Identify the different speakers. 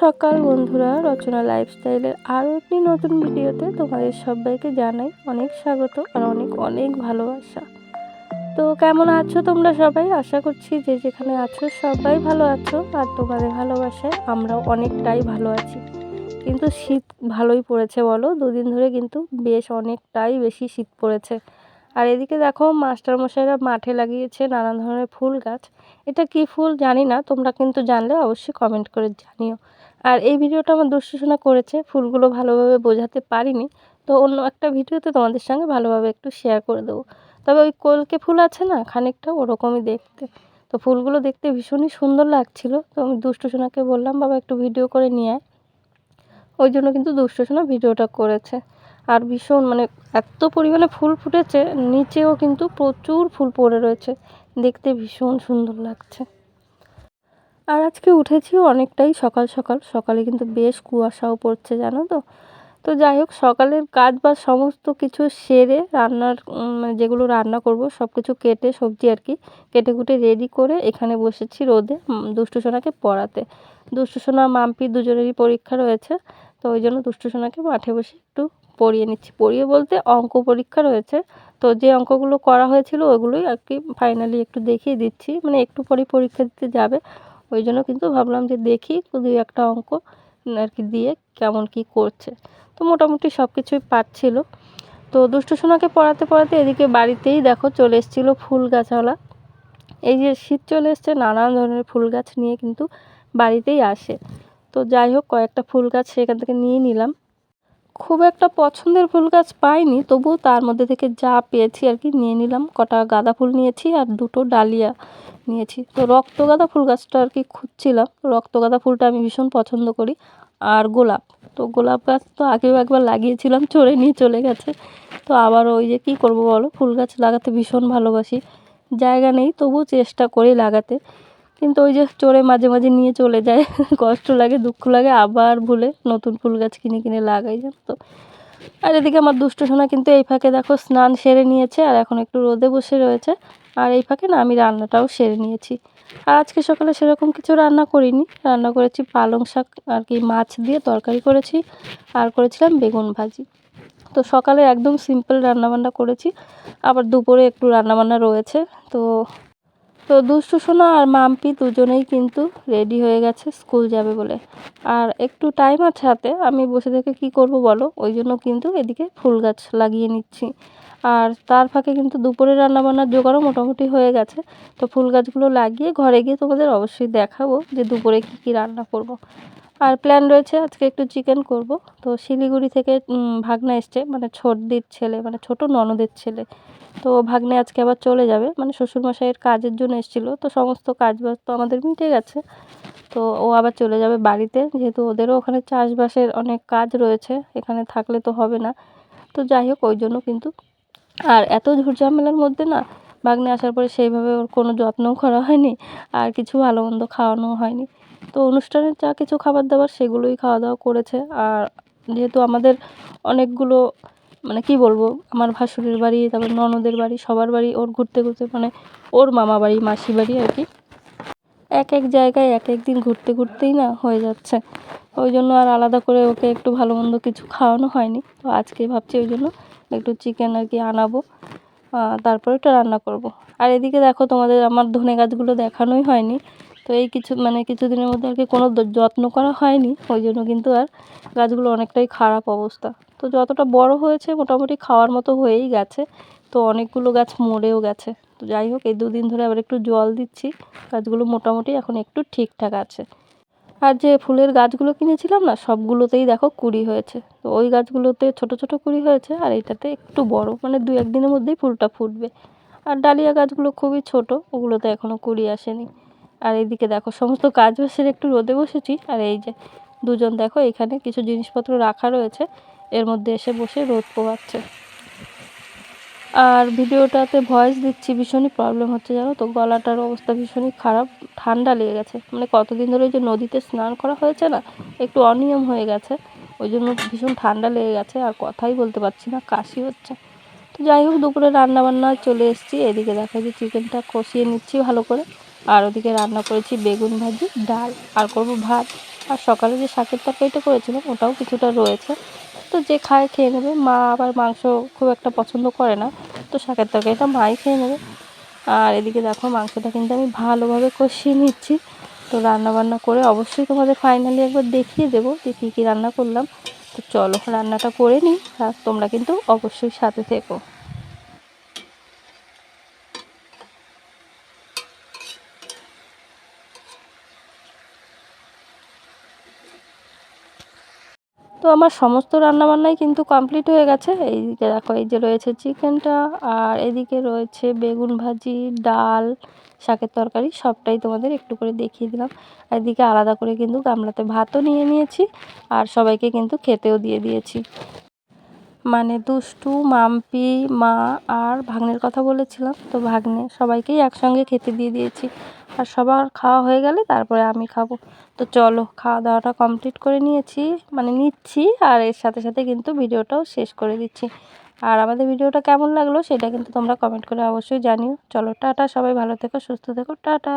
Speaker 1: সকাল বন্ধুরা, রচনা লাইফস্টাইলের আরও একটি নতুন ভিডিওতে তোমাদের সবাইকে জানাই অনেক স্বাগত আর অনেক অনেক ভালোবাসা। তো কেমন আছো তোমরা সবাই? আশা করছি যে যেখানে আছো সবাই ভালো আছো আর তোমাদের ভালোবাসায় আমরা অনেকটাই ভালো আছি। কিন্তু শীত ভালোই পড়েছে বলো, দুদিন ধরে কিন্তু বেশ অনেকটাই বেশি শীত পড়েছে। আর এদিকে দেখো মাস্টারমশাইরা মাঠে লাগিয়েছে নানা ধরনের ফুল গাছ। এটা কি ফুল জানি না, তোমরা কিন্তু জানলে অবশ্যই কমেন্ট করে জানিও। আর এই ভিডিওটা আমার দুষ্টুশোনা করেছে, ফুলগুলো ভালোভাবে বোঝাতে পারিনি, তো অন্য একটা ভিডিওতে তোমাদের সঙ্গে ভালোভাবে একটু শেয়ার করে দেবো। তবে ওই কলকে ফুল আছে না খানিকটা ওরকমই দেখতে। তো ফুলগুলো দেখতে ভীষণই সুন্দর লাগছিল, তো আমি দুষ্টুসোনাকে বললাম, বাবা, একটু ভিডিও করে নিয়ে আয়। ওই জন্য কিন্তু দুষ্টুসোনা ভিডিওটা করেছে। আর ভীষণ মানে এত পরিমাণে ফুল ফুটেছে, নিচেও কিন্তু প্রচুর ফুল পড়ে রয়েছে, দেখতে ভীষণ সুন্দর লাগছে। আর আজকে উঠেছি অনেকটাই সকাল সকাল। সকালে কিন্তু বেশ কুয়াশাও পড়ছে, জানো তো? তো যাই হোক, সকালের কাজ বা সমস্ত কিছু সেরে রান্নার মানে যেগুলো রান্না করব সব কিছু কেটে সবজি আর কি, কেটে কুটে রেডি করে এখানে বসেছি রোদে দুষ্টু সোনাকে পড়াতে। দুষ্টু সোনা, মাম্পি দুজনেরই পরীক্ষা রয়েছে, তো ওই জন্য দুষ্টু সোনাকে মাঠে বসে একটু পড়িয়ে নিচ্ছি। পড়িয়ে বলতে অঙ্ক পরীক্ষা রয়েছে, তো যে অঙ্কগুলো করা হয়েছিল ওগুলোই আর কি ফাইনালি একটু দেখিয়ে দিচ্ছি মানে একটু পরে পরীক্ষা দিতে যাবে। ওই জন্য কিন্তু ভাবলাম যে দেখি দুই একটা অঙ্ক আর কি দিয়ে কেমন কি করছে। তো মোটামুটি সব কিছুই পারছিল। তো দুষ্টু সোনাকে পড়াতে পড়াতে এদিকে বাড়িতেই দেখো চলে এসেছিল ফুল গাছওয়ালা। এই যে শীত চলে এসছে, নানান ধরনের ফুল গাছ নিয়ে কিন্তু বাড়িতেই আসে। তো যাই হোক, কয়েকটা ফুল গাছ সেখান থেকে নিয়ে নিলাম। খুব একটা পছন্দের ফুল গাছ পাইনি, তবুও তার মধ্যে থেকে যা পেয়েছি আর কি নিয়ে নিলাম। কটা গাঁদা ফুল নিয়েছি আর দুটো ডালিয়া নিয়েছি। তো রক্ত গাঁদা ফুল গাছটা আর কি খুঁজছিলাম। রক্ত গাঁদা ফুলটা আমি ভীষণ পছন্দ করি। আর গোলাপ। তো গোলাপ গাছ তো আগেও একবার লাগিয়েছিলাম, চড়ে নিয়ে চলে গেছে। তো আবার ওই যে কী করব বলো? ফুল গাছ লাগাতে ভীষণ ভালোবাসি। জায়গা নেই, তবুও চেষ্টা করি লাগাতে। কিন্তু ওই যে চড়ে মাঝে মাঝে নিয়ে চলে যায়। কষ্ট লাগে, দুঃখ লাগে, আবার ভুলে নতুন ফুল গাছ কিনে কিনে লাগাই, জানো তো। আর এদিকে আমার দুষ্ট সোনা কিন্তু এই ফাঁকে দেখো স্নান সেরে নিয়েছে, আর এখন একটু রোদে বসে রয়েছে। আর এই ফাঁকে না আমি রান্নাটাও সেরে নিয়েছি। আর আজকে সকালে সেরকম কিছু রান্না করিনি। রান্না করেছি পালং শাক আর কি মাছ দিয়ে তরকারি করেছি, আর করেছিলাম বেগুন ভাজি। তো সকালে একদম সিম্পল রান্নাবান্না করেছি। আবার দুপুরে একটু রান্নাবান্না রয়েছে। তো তো দুষ্টু সোনা আর মাম্পি দুজনেই কিন্তু রেডি হয়ে গেছে স্কুল যাবে বলে। আর একটু টাইম আছে হাতে, আমি বসে থেকে কি করব বলো? ওই জন্য কিন্তু এদিকে ফুল গাছ লাগিয়ে নিচ্ছি। আর তার ফাঁকে কিন্তু দুপুরে রান্নাবান্নার জোগাড়ও মোটামুটি হয়ে গেছে। তো ফুল গাছগুলো লাগিয়ে ঘরে গিয়ে তোমাদের অবশ্যই দেখাবো যে দুপুরে কি কি রান্না করব। আর প্ল্যান রয়েছে, আজকে একটু চিকেন করব। তো শিলিগুড়ি থেকে ভাগনা এসছে মানে ছোটদির ছেলে মানে ছোট ননদের ছেলে। তো ভাগ্নে আজকে আবার চলে যাবে মানে শ্বশুরমশাইয়ের কাজের জন্য এসেছিল। তো সমস্ত কাজ বাজ তো আমাদের মিটে গেছে। তো ও আবার চলে যাবে বাড়িতে, যেহেতু ওদেরও ওখানে চাষবাসের অনেক কাজ রয়েছে, এখানে থাকলে তো হবে না। তো যাই হোক, ওই জন্য কিন্তু। আর এত ঝুটঝামেলার মধ্যে না, ভাগ্নে আসার পরে সেইভাবে ওর কোনো যত্নও করা হয়নি, আর কিছু ভালো মন্দ খাওয়ানোও হয়নি। তো অনুষ্ঠানের যা কিছু খাবার দাবার সেগুলোই খাওয়া দাওয়া করেছে। আর যেহেতু আমাদের অনেকগুলো মানে কি বলব, আমার ভাসুরের বাড়ি, তারপর ননদের বাড়ি, সবার বাড়ি, ওর ঘুরতে ঘুরতে মানে ওর মামা বাড়ি, মাসি বাড়ি আর কি। এক এক জায়গায় এক এক দিন ঘুরতে ঘুরতেই না হয়ে যাচ্ছে। ওই জন্য আর আলাদা করে ওকে একটু ভালো মন্দ কিছু খাওয়ানো হয়নি। তো আজকে ভাবছি ওই জন্য একটু চিকেন আর কি আনাবো তারপরে ওটা রান্না করব। আর এদিকে দেখো তোমাদের আমার ধনে গাছগুলো দেখানোই হয়নি। তো এই কিছু মানে কিছুদিনের মধ্যে আর কি কোনো যত্ন করা হয়নি। ওই জন্য কিন্তু আর গাছগুলো অনেকটাই খারাপ অবস্থা। তো যতটা বড় হয়েছে মোটামুটি খাওয়ার মতো হয়েই গেছে। তো অনেকগুলো গাছ মরেও গেছে। তো যাই হোক, এই দুদিন ধরে আবার একটু জল দিচ্ছি। গাছগুলো মোটামুটি এখন একটু ঠিকঠাক আছে। আর যে ফুলের গাছগুলো কিনেছিলাম না, সবগুলোতেই দেখো কুড়ি হয়েছে। তো ওই গাছগুলোতে ছোট ছোট কুড়ি হয়েছে আর এইটাতে একটু বড়। মানে দু, একদিনের মধ্যেই ফুলটা ফুটবে। আর ডালিয়া গাছগুলো খুবই ছোট, ওগুলোতে এখনও কুড়ি আসেনি। আর এইদিকে দেখো, সমস্ত কাজ সেরে একটু রোদে বসেছি। আর এই যে দুজন দেখো, এখানে কিছু জিনিসপত্র রাখা রয়েছে। এর মধ্যে এসে বসে রোদ পোয়াচ্ছে আর ভিডিওটাতে ভয়েস দিচ্ছি, ভীষণই প্রবলেম হচ্ছে জানো তো? গলাটার অবস্থা ভীষণই খারাপ, ঠান্ডা লেগে গেছে। মানে কতদিন ধরে যে নদীতে স্নান করা হয়েছে না, একটু অনিয়ম হয়ে গেছে। ওই জন্য ভীষণ ঠান্ডা লেগে গেছে, আর কথাই বলতে পারছি না, কাশি হচ্ছে। তো যাই হোক, দুপুরে রান্নাবান্না চলে এসেছি। এদিকে দেখা যে চিকেনটা কষিয়ে নিচ্ছি ভালো করে। আর ওদিকে রান্না করেছি বেগুন ভাজি, ডাল, আর করব ভাত। আর সকালে যে শাকের তরকারিটা করেছিলাম, ওটাও কিছুটা রয়েছে। তো যে খায় খেয়ে নেবে। মা আবার মাংস খুব একটা পছন্দ করে না, তো শাকের তরকারিটা মাই খেয়ে নেবে। আর এদিকে দেখো, মাংসটা কিন্তু আমি ভালোভাবে কষিয়ে নিচ্ছি। তো রান্না বান্না করে অবশ্যই তোমাদের ফাইনালি একবার দেখিয়ে দেবো যে কী কী রান্না করলাম। তো চলো, রান্নাটা করে নিই। আর তোমরা কিন্তু অবশ্যই সাথে থেকো। তো আমার সমস্ত রান্নাবান্নাই কিন্তু কমপ্লিট হয়ে গেছে। এইদিকে দেখো, এই যে রয়েছে চিকেনটা আর এদিকে রয়েছে বেগুন ভাজি, ডাল, শাকের তরকারি, সবটাই তোমাদের একটু করে দেখিয়ে দিলাম। আর এদিকে আলাদা করে কিন্তু গামলাতে ভাতও নিয়ে নিয়েছি, আর সবাইকে কিন্তু খেতেও দিয়ে দিয়েছি। মানে দুষ্টু, মাম্পি, মা আর ভাগ্নের কথা বলেছিলাম। তো ভাগ্নে সবাইকেই একসঙ্গে খেতে দিয়ে দিয়েছি। আর সবার খাওয়া হয়ে গেলে তারপরে আমি খাব। তো চলো, খাওয়া দাওয়াটা কমপ্লিট করে নিয়েছি মানে নিচ্ছি, আর এর সাথে সাথে কিন্তু ভিডিওটাও শেষ করে দিচ্ছি। আর আমাদের ভিডিওটা কেমন লাগল সেটা কিন্তু তোমরা কমেন্ট করে অবশ্যই জানিও। চলো, টাটা, সবাই ভালো থেকো, সুস্থ থেকো, টাটা।